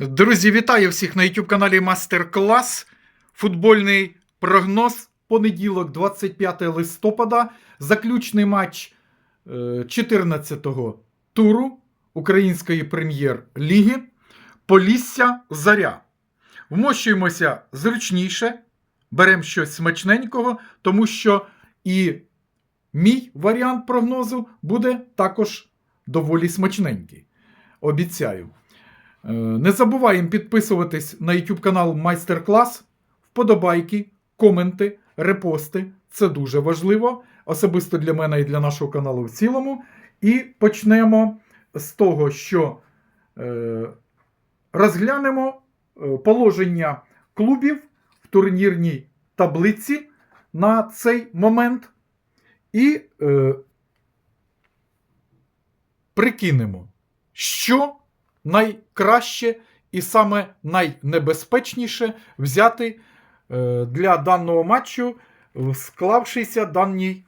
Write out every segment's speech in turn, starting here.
Друзі, вітаю всіх на YouTube каналі Мастер Клас. Футбольний прогноз. Понеділок, 25 листопада. Заключний матч е, 14-го туру Української прем'єр-ліги. Полісся Заря. Вмощуємося зручніше, беремо щось смачненького, тому що і мій варіант прогнозу буде також доволі смачненький. Обіцяю. Е, Не забуваємо підписуватись на YouTube канал Майстер Клас, вподобайки, коменти, репости. Це дуже важливо, особисто для мене і для нашого каналу в цілому. І почнемо з того, що е, розглянемо е, положення клубів в турнірній таблиці на цей момент. І е, прикинемо, що найкраще і саме найнебезпечніше взяти е, для даного матчу в склавшійся даній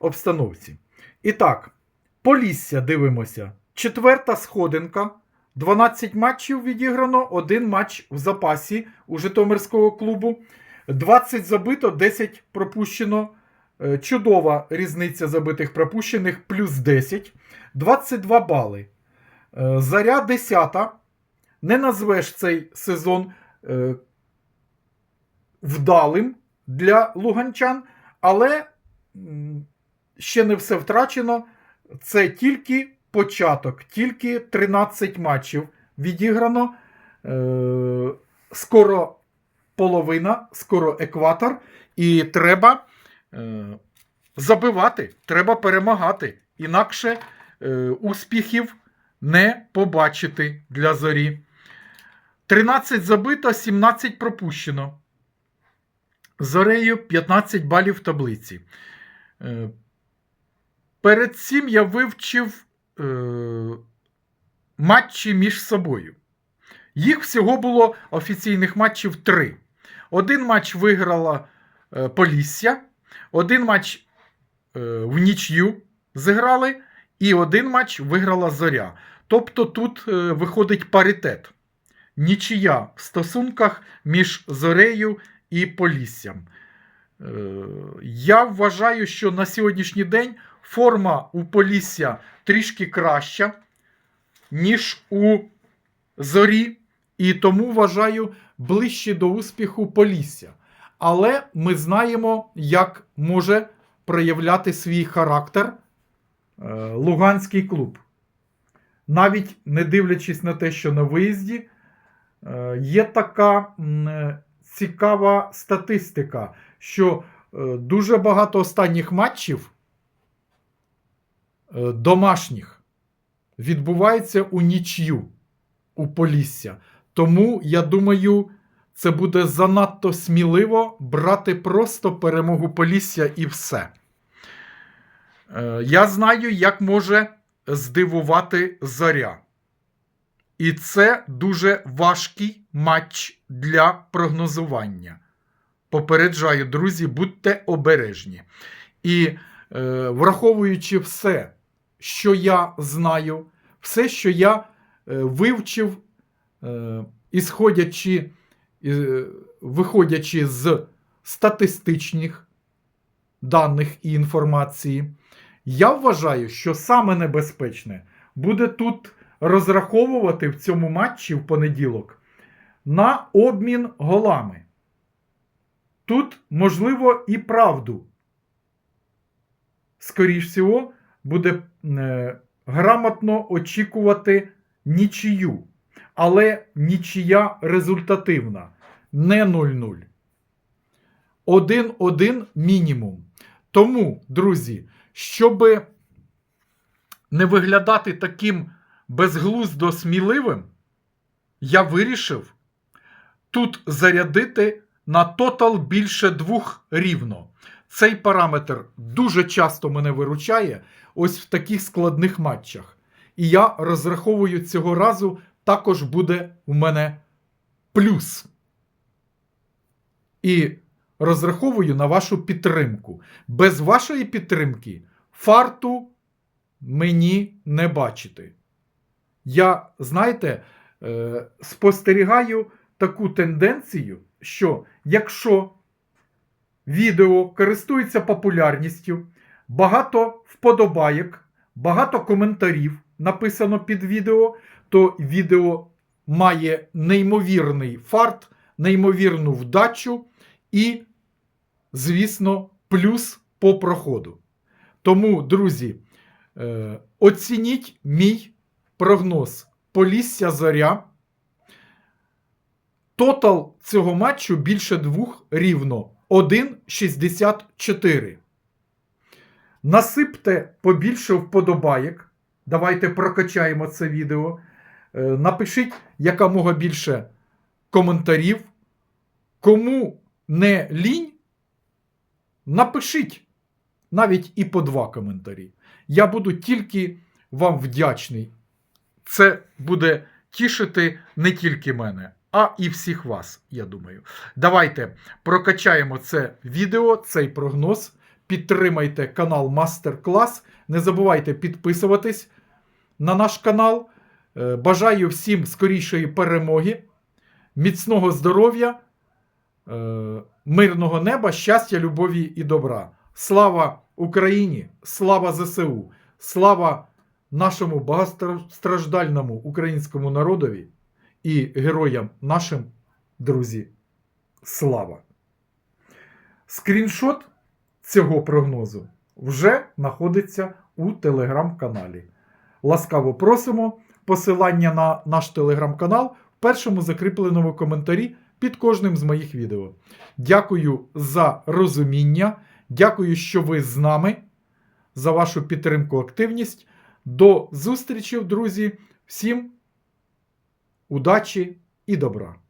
обстановці. І так, Полісся дивимося. Четверта сходинка. 12 матчів відіграно, один матч в запасі у Житомирського клубу. 20 забито, 10 пропущено. Е, Чудова різниця забитих пропущених, плюс 10. 22 бали. Е, Заря 10. Не назвеш цей сезон е, вдалим для луганчан, але ще не все втрачено. Це тільки початок, тільки 13 матчів відіграно. Е, скоро половина, скоро екватор, і треба забивати, треба перемагати. Інакше успіхів не побачити для зорі. 13 забито, 17 пропущено. Зорею 15 балів в таблиці. Е, Перед цим я вивчив е, матчі між собою. Їх всього було офіційних матчів три. Один матч виграла е, Полісся, один матч е, в нічю зіграли, і один матч виграла Зоря. Тобто тут е, виходить паритет. Нічия в стосунках між Зорею і Поліссям. Е, Я вважаю, що на сьогоднішній день форма у Полісся трішки краща, ніж у Зорі, і тому вважаю ближче до успіху Полісся. Але ми знаємо, як може проявляти свій характер Луганський клуб. Навіть не дивлячись на те, що на виїзді, е, є така е, цікава статистика, що е, дуже багато останніх матчів е, домашніх відбувається у нічю у Полісся. Тому, я думаю, це буде занадто сміливо брати просто перемогу Полісся і все. Е, Я знаю, як може здивувати Заря. І це дуже важкий матч для прогнозування. Попереджаю, друзі, будьте обережні. І е, враховуючи все, що я знаю, все, що я е, вивчив, е, ісходячи, е, виходячи з статистичних даних і інформації, я вважаю, що саме небезпечне буде тут розраховувати в цьому матчі в понеділок на обмін голами. Тут, можливо, і правду. Скоріш всього, буде е, грамотно очікувати нічию. Але нічия результативна. Не 0-0. 1-1 мінімум. Тому, друзі, щоб не виглядати таким безглуздо сміливим, я вирішив тут зарядити на тотал більше двох рівно. Цей параметр дуже часто мене виручає ось в таких складних матчах. І я розраховую цього разу також буде у мене плюс. І розраховую на вашу підтримку. Без вашої підтримки фарту мені не бачити. Я, знаєте, е, спостерігаю таку тенденцію, що якщо відео користується популярністю, багато вподобайок, багато коментарів написано під відео, то відео має неймовірний фарт, неймовірну вдачу і, звісно, плюс по проходу. Тому, друзі, е, оцініть мій прогноз Полісся Зоря. Тотал цього матчу більше двох рівно 1,64. Насипте побільше вподобаєк. Давайте прокачаємо це відео. Е, Напишіть якомога більше коментарів. Кому не лінь, напишіть навіть і по два коментарі. Я буду тільки вам вдячний. Це буде тішити не тільки мене, а і всіх вас, я думаю. Давайте прокачаємо це відео, цей прогноз. Підтримайте канал Мастер Клас. Не забувайте підписуватись на наш канал. Е, Бажаю всім скорішої перемоги, міцного здоров'я, мирного неба, щастя, любові і добра. Слава Україні! Слава ЗСУ! Слава нашому багатостраждальному українському народові і героям нашим, друзі, слава! Скріншот цього прогнозу вже знаходиться у телеграм-каналі. Ласкаво просимо посилання на наш телеграм-канал в першому закріпленому коментарі під кожним з моїх відео. Дякую за розуміння. Дякую, що ви з нами, за вашу підтримку, активність. До зустрічі, друзі. Всім удачі і добра!